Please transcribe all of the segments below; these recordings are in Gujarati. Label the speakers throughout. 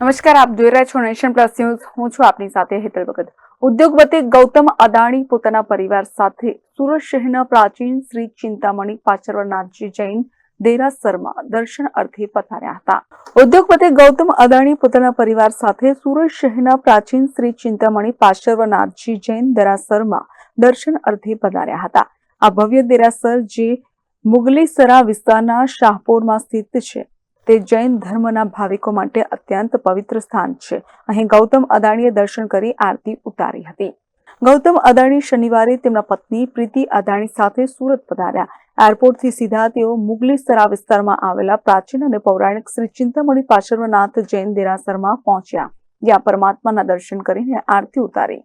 Speaker 1: નમસ્કાર, આપ જોઈ રહ્યા છો નેશન પ્લસ ન્યૂઝ. હું છું આપની સાથે હેતલ ભગત. ઉદ્યોગપતિ ગૌતમ અદાણી પોતાના પરિવાર સાથે સુરત શહેરના પ્રાચીન શ્રી ચિંતામણી પાચરવનાથજી જૈન દેરાસરમાં દર્શન અર્થે પધાર્યા હતા. ઉદ્યોગપતિ ગૌતમ અદાણી પોતાના પરિવાર સાથે સુરત શહેરના પ્રાચીન શ્રી ચિંતામણી પાચરવનાથજી જૈન દેરાસરમાં દર્શન અર્થે પધાર્યા હતા. આ ભવ્ય દેરાસર જે મુગલીસરા વિસ્તારના શાહપુરમાં સ્થિત છે. તે જૈન ધર્મના ભાવિકો માટે અત્યંત પવિત્ર સ્થાન છે. અહીં ગૌતમ અદાણીએ દર્શન કરી આરતી ઉતારી હતી. ગૌતમ અદાણી શનિવારે તેમના પત્ની પ્રીતિ અદાણી સાથે સુરત પધાર્યા. એરપોર્ટથી સીધા તેઓ મુગલીસરા વિસ્તારમાં આવેલા પ્રાચીન અને પૌરાણિક શ્રી ચિંતામણી પાર્શ્વનાથ જૈન દેરાસરમાં પહોંચ્યા. જ્યાં પરમાત્માના દર્શન કરીને આરતી ઉતારી.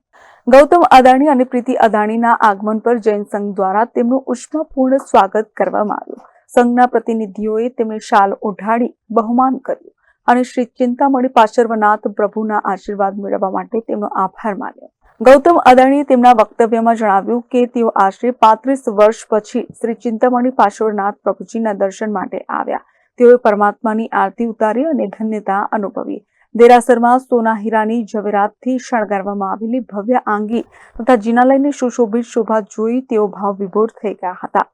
Speaker 1: ગૌતમ અદાણી અને પ્રીતિ અદાણીના આગમન પર જૈન સંઘ દ્વારા તેમનું ઉષ્માપૂર્ણ સ્વાગત કરવામાં આવ્યું. સંઘના પ્રતિનિધિઓએ તેમને શાલ ઓઢાડી બહુમાન કર્યું અને શ્રી ચિંતામણી પાર્શ્વનાથ પ્રભુના આશીર્વાદ મેળવવા માટે તેમનો આભાર માન્યો. ગૌતમ અદાણીએ તેમના વક્તવ્યમાં જણાવ્યું કે તેઓ આશરે પાંત્રીસ વર્ષ પછી શ્રી ચિંતામણી પાર્શ્વનાથ પ્રભુજીના દર્શન માટે આવ્યા. તેઓએ પરમાત્માની આરતી ઉતારી અને ધન્યતા અનુભવી. દેરાસરમાં સોના હીરાની ઝવેરાતથી શણગારવામાં આવેલી ભવ્ય આંગી તથા જીનાલયની સુશોભિત શોભા જોઈ તેઓ ભાવ વિભોર થઈ ગયા હતા.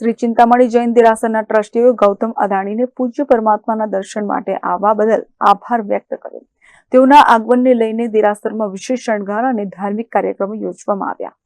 Speaker 1: શ્રી ચિંતામણી જૈન દેરાસરના ટ્રસ્ટીઓ ગૌતમ અદાણીને પૂજ્ય પરમાત્માના દર્શન માટે આવવા બદલ આભાર વ્યક્ત કર્યો. તેઓના આગમનને લઈને દેરાસરમાં વિશેષ શણગાર અને ધાર્મિક કાર્યક્રમો યોજવામાં આવ્યા.